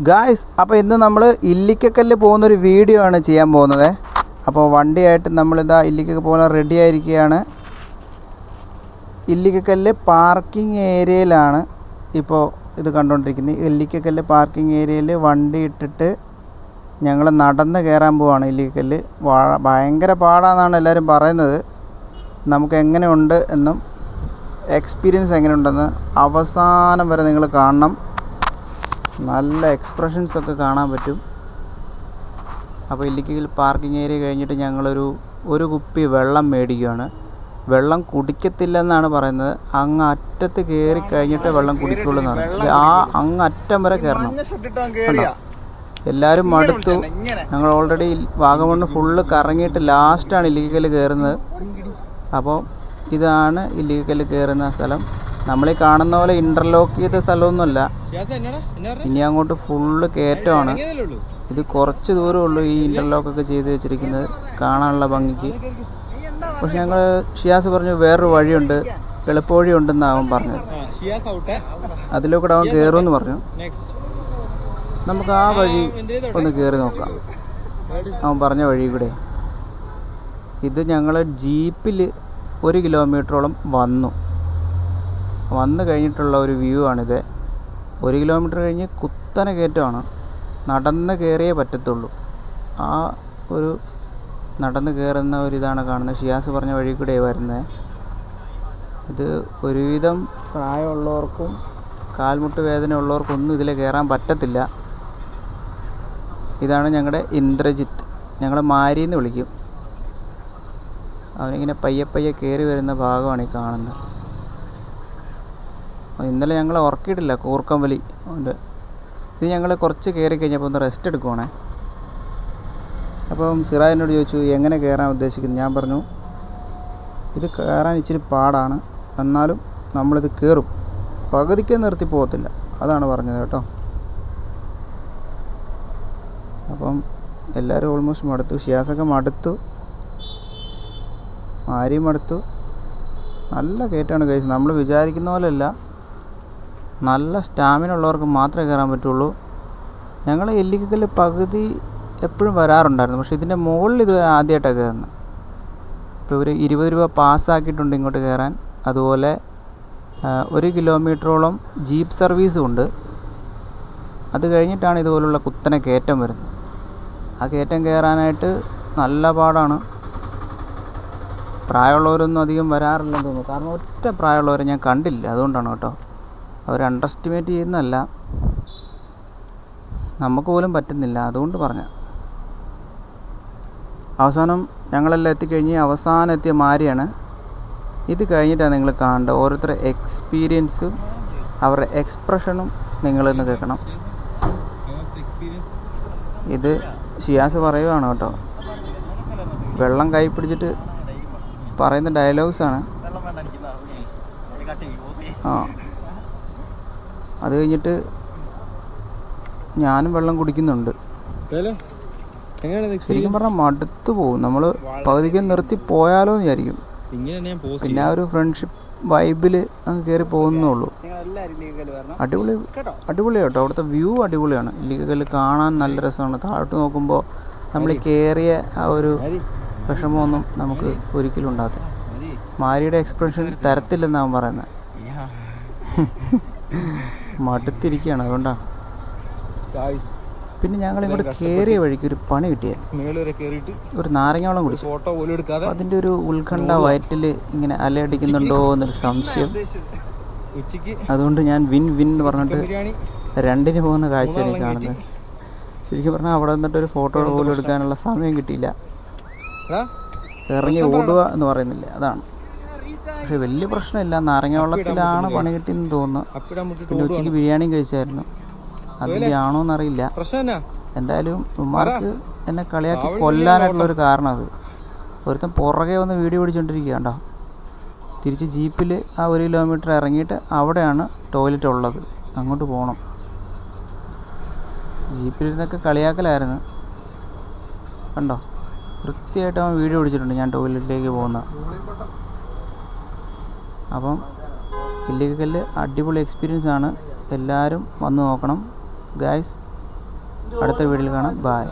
Guys അപ്പോൾ ഇന്ന് നമ്മൾ ഇല്ലിക്കക്കല്ല് പോകുന്നൊരു വീഡിയോ ആണ് ചെയ്യാൻ പോകുന്നത്. അപ്പോൾ വണ്ടിയായിട്ട് നമ്മളിതാ ഇല്ലിക്കൊക്കെ പോകാൻ റെഡി ആയിരിക്കുകയാണ്. ഇല്ലിക്കക്കല്ല് പാർക്കിംഗ് ഏരിയയിലാണ് ഇപ്പോൾ ഇത് കണ്ടുകൊണ്ടിരിക്കുന്നത് ഇല്ലിക്കക്കല്ല് പാർക്കിംഗ് ഏരിയയിൽ വണ്ടി ഇട്ടിട്ട് ഞങ്ങൾ നടന്ന് കയറാൻ പോവാണ് ഇല്ലിക്കല്ല് വാ- ഭയങ്കര പാടാന്നാണ് എല്ലാവരും പറയുന്നത്. നമുക്ക് എങ്ങനെയുണ്ട് എന്നും എക്സ്പീരിയൻസ് എങ്ങനെയുണ്ടെന്ന് അവസാനം വരെ നിങ്ങൾ കാണണം. നല്ല എക്സ്പ്രഷൻസ് ഒക്കെ കാണാൻ പറ്റും. അപ്പോൾ ഇല്ലിക്കൽ പാർക്കിംഗ് ഏരിയ കഴിഞ്ഞിട്ട് ഞങ്ങളൊരു ഒരു കുപ്പി വെള്ളം മേടിക്കുകയാണ്. വെള്ളം കുടിക്കത്തില്ലെന്നാണ് പറയുന്നത്. അങ്ങ് അറ്റത്ത് കയറി കഴിഞ്ഞിട്ട് വെള്ളം കുടിക്കുള്ളൂ എന്നാണ്. ആ അങ്ങ് അറ്റം വരെ കയറണം? എല്ലാവരും മടുത്തു. ഞങ്ങൾ ഓൾറെഡി വാഗമണ്ണ് ഫുള്ള് കറങ്ങിയിട്ട് ലാസ്റ്റാണ് ഇല്ലിക്കൽ കയറുന്നത് അപ്പോൾ ഇതാണ് ഇല്ലിക്കൽ കയറുന്ന സ്ഥലം. നമ്മൾ ഈ കാണുന്ന പോലെ ഇന്റർലോക്ക് ചെയ്ത സ്ഥലമൊന്നുമല്ല. ഇനി അങ്ങോട്ട് ഫുള്ള് കയറ്റമാണ്. ഇത് കുറച്ച് ദൂരം ഉള്ളൂ ഈ ഇന്റർലോക്ക് ഒക്കെ ചെയ്ത് വെച്ചിരിക്കുന്നത്. കാണാനുള്ള ഭംഗിക്ക്. പക്ഷെ ഞങ്ങൾ ഷിയാസ് പറഞ്ഞു വേറൊരു വഴിയുണ്ട്. എളുപ്പവഴി ഉണ്ടെന്ന് അവൻ പറഞ്ഞത് അതിലൂടെ അവൻ കയറുമെന്ന് പറഞ്ഞു. നമുക്ക് ആ വഴി ഒന്ന് കയറി നോക്കാം. അവൻ പറഞ്ഞ വഴി കൂടെ ഇത് ഞങ്ങൾ ജീപ്പിൽ ഒരു കിലോമീറ്ററോളം വന്നു. വന്നു കഴിഞ്ഞിട്ടുള്ള ഒരു വ്യൂ ആണിത്. ഒരു കിലോമീറ്റർ കഴിഞ്ഞ് കുത്തനെ കയറ്റമാണ്. നടന്ന് കയറിയേ പറ്റത്തുള്ളൂ. ആ ഒരു നടന്ന് കയറുന്ന ഒരിതാണ് കാണുന്നത്. ഷിയാസ് പറഞ്ഞ വഴി കൂടെ വരുന്നത് ഇത് ഒരുവിധം പ്രായമുള്ളവർക്കും കാൽമുട്ട് വേദന ഉള്ളവർക്കും ഒന്നും ഇതിൽ കയറാൻ പറ്റത്തില്ല. ഇതാണ് ഞങ്ങളുടെ ഇന്ദ്രജിത്ത്. ഞങ്ങൾ മാരി എന്ന് വിളിക്കും. അവനിങ്ങനെ പയ്യെ പയ്യെ കയറി വരുന്ന ഭാഗമാണ് ഈ കാണുന്നത്. ഇന്നലെ ഞങ്ങൾ ഉറക്കിയിട്ടില്ല കൂർക്കം വലി ഉണ്ട്. ഇത് ഞങ്ങൾ കുറച്ച് കയറി കഴിഞ്ഞപ്പോൾ ഒന്ന് റെസ്റ്റ് എടുക്കുവാണേ. അപ്പം സിറ എന്നോട് ചോദിച്ചു എങ്ങനെ കയറാൻ ഉദ്ദേശിക്കുന്നത് ഞാൻ പറഞ്ഞു ഇത് കയറാൻ ഇച്ചിരി പാടാണ്. എന്നാലും നമ്മളിത് കയറും പകുതിക്ക് നിർത്തി പോകത്തില്ല. അതാണ് പറഞ്ഞത് കേട്ടോ. അപ്പം എല്ലാവരും ഓൾമോസ്റ്റ് മടുത്തു. ഷിയാസൊക്കെ മടുത്തു. ആരെയും മടുത്തു. നല്ല കയറ്റാണ് കഴിച്ചത് നമ്മൾ വിചാരിക്കുന്ന പോലെയല്ല. നല്ല സ്റ്റാമിന ഉള്ളവർക്ക് മാത്രമേ കയറാൻ പറ്റുള്ളൂ. ഞങ്ങൾ എല്ലിക്കൽ പകുതി എപ്പോഴും വരാറുണ്ടായിരുന്നു. പക്ഷേ ഇതിന്റെ മുകളിൽ ഇത് ആദ്യമായിട്ടാണ് കയറുന്നത് ഇപ്പോൾ ഒരു ഇരുപത് രൂപ പാസ്സാക്കിയിട്ടുണ്ട് ഇങ്ങോട്ട് കയറാൻ. അതുപോലെ ഒരു കിലോമീറ്ററോളം ജീപ്പ് സർവീസും ഉണ്ട്. അത് കഴിഞ്ഞിട്ടാണ് ഇതുപോലുള്ള കുത്തനെ കയറ്റം വരുന്നത്. ആ കയറ്റം കയറാനായിട്ട് നല്ല പാടാണ്. പ്രായമുള്ളവരൊന്നും അധികം വരാറില്ലെന്ന് തോന്നുന്നു. കാരണം ഒറ്റ പ്രായമുള്ളവരെ ഞാൻ കണ്ടില്ല. അതുകൊണ്ടാണ് കേട്ടോ. അവർ അണ്ടർ എസ്റ്റിമേറ്റ് ചെയ്യുന്നതല്ല. നമുക്ക് പോലും പറ്റുന്നില്ല അതുകൊണ്ട് പറഞ്ഞ. അവസാനം ഞങ്ങളെല്ലാം എത്തിക്കഴിഞ്ഞ് അവസാനം എത്തിയ മാരിയാണ്. ഇത് കഴിഞ്ഞിട്ടാണ് നിങ്ങൾ കാണേണ്ടത് ഓരോരുത്തരുടെ എക്സ്പീരിയൻസും അവരുടെ എക്സ്പ്രഷനും നിങ്ങളിന്ന് കേൾക്കണം. ഇത് ഷിയാസ് പറയുവാണ് കേട്ടോ. വെള്ളം കൈ പിടിച്ചിട്ട് പറയുന്ന ഡയലോഗ്സാണ് ആ. അത് കഴിഞ്ഞിട്ട് ഞാനും വെള്ളം കുടിക്കുന്നുണ്ട്. ശരിക്കും പറഞ്ഞാൽ മടുത്തു പോകും. നമ്മൾ പകുതിക്ക് നിർത്തി പോയാലോ എന്ന് വിചാരിക്കും പിന്നെ ആ ഒരു ഫ്രണ്ട്ഷിപ്പ് വൈബിൽ അങ്ങ് കയറി പോകുന്നുള്ളൂ. അടിപൊളി അടിപൊളിയാണ് കേട്ടോ. അവിടുത്തെ വ്യൂ അടിപൊളിയാണ്. ഇല്ലിക്കൽ കാണാൻ നല്ല രസമാണ്. താഴോട്ട് നോക്കുമ്പോൾ നമ്മൾ കയറിയ ആ ഒരു വിഷമമൊന്നും നമുക്ക് ഒരിക്കലും ഉണ്ടാകത്തില്ല. മാരിയുടെ എക്സ്പ്രഷൻ തരത്തില്ലെന്നാണ് പറയുന്നത് മടുത്തിരിക്കുകയാണ്. അതുകൊണ്ടാണ് പിന്നെ ഞങ്ങൾ ഇങ്ങോട്ട് കയറിയ വഴിക്ക് ഒരു പണി കിട്ടിയായിരുന്നു ഒരു നാരങ്ങാവളം കുടിച്ചു ഫോട്ടോ പോലും എടുക്കാതെ അതിന്റെ ഒരു ഉത്കണ്ഠ വയറ്റിൽ ഇങ്ങനെ അലയടിക്കുന്നുണ്ടോ എന്നൊരു സംശയം. അതുകൊണ്ട് ഞാൻ വിൻ വിൻ എന്ന് പറഞ്ഞിട്ട് രണ്ടിന് പോകുന്ന കാഴ്ചയാണ് ഈ കാണുന്നത്. ശരിക്കും പറഞ്ഞാൽ അവിടെ നിന്നിട്ട് ഒരു ഫോട്ടോ പോലും എടുക്കാനുള്ള സമയം കിട്ടിയില്ല. ഇറങ്ങി ഓടുക എന്ന് പറയുന്നില്ല. അതാണ്. പക്ഷെ വലിയ പ്രശ്നമില്ല. നാരങ്ങ വെള്ളത്തിലാണ് പണി കിട്ടിയെന്ന് തോന്നുന്നു. പിന്നെ ഉച്ചയ്ക്ക് ബിരിയാണിയും കഴിച്ചായിരുന്നു. അതിലാണോ എന്നറിയില്ല. എന്തായാലും ഉമ്മാർക്ക് എന്നെ കളിയാക്കി കൊല്ലാനായിട്ടുള്ള ഒരു കാരണം അത് ഒരുത്തൻ പുറകെ വന്ന് വീഡിയോ പിടിച്ചോണ്ടിരിക്കുക കണ്ടോ തിരിച്ച് ജീപ്പിൽ ആ ഒരു കിലോമീറ്റർ ഇറങ്ങിയിട്ട് അവിടെയാണ് ടോയ്ലറ്റ് ഉള്ളത്. അങ്ങോട്ട് പോകണം ജീപ്പിലിരുന്നൊക്കെ കളിയാക്കലായിരുന്നു. കണ്ടോ? വൃത്തിയായിട്ട് അവൻ വീഡിയോ പിടിച്ചിട്ടുണ്ട് ഞാൻ ടോയ്ലറ്റിലേക്ക് പോകുന്ന. അപ്പം ഇല്ലിക്കല്ല് അടിപൊളി എക്സ്പീരിയൻസ് ആണ്. എല്ലാവരും വന്ന് നോക്കണം. ഗായ്സ് അടുത്ത വീഡിയോയിൽ കാണാം. ബായ്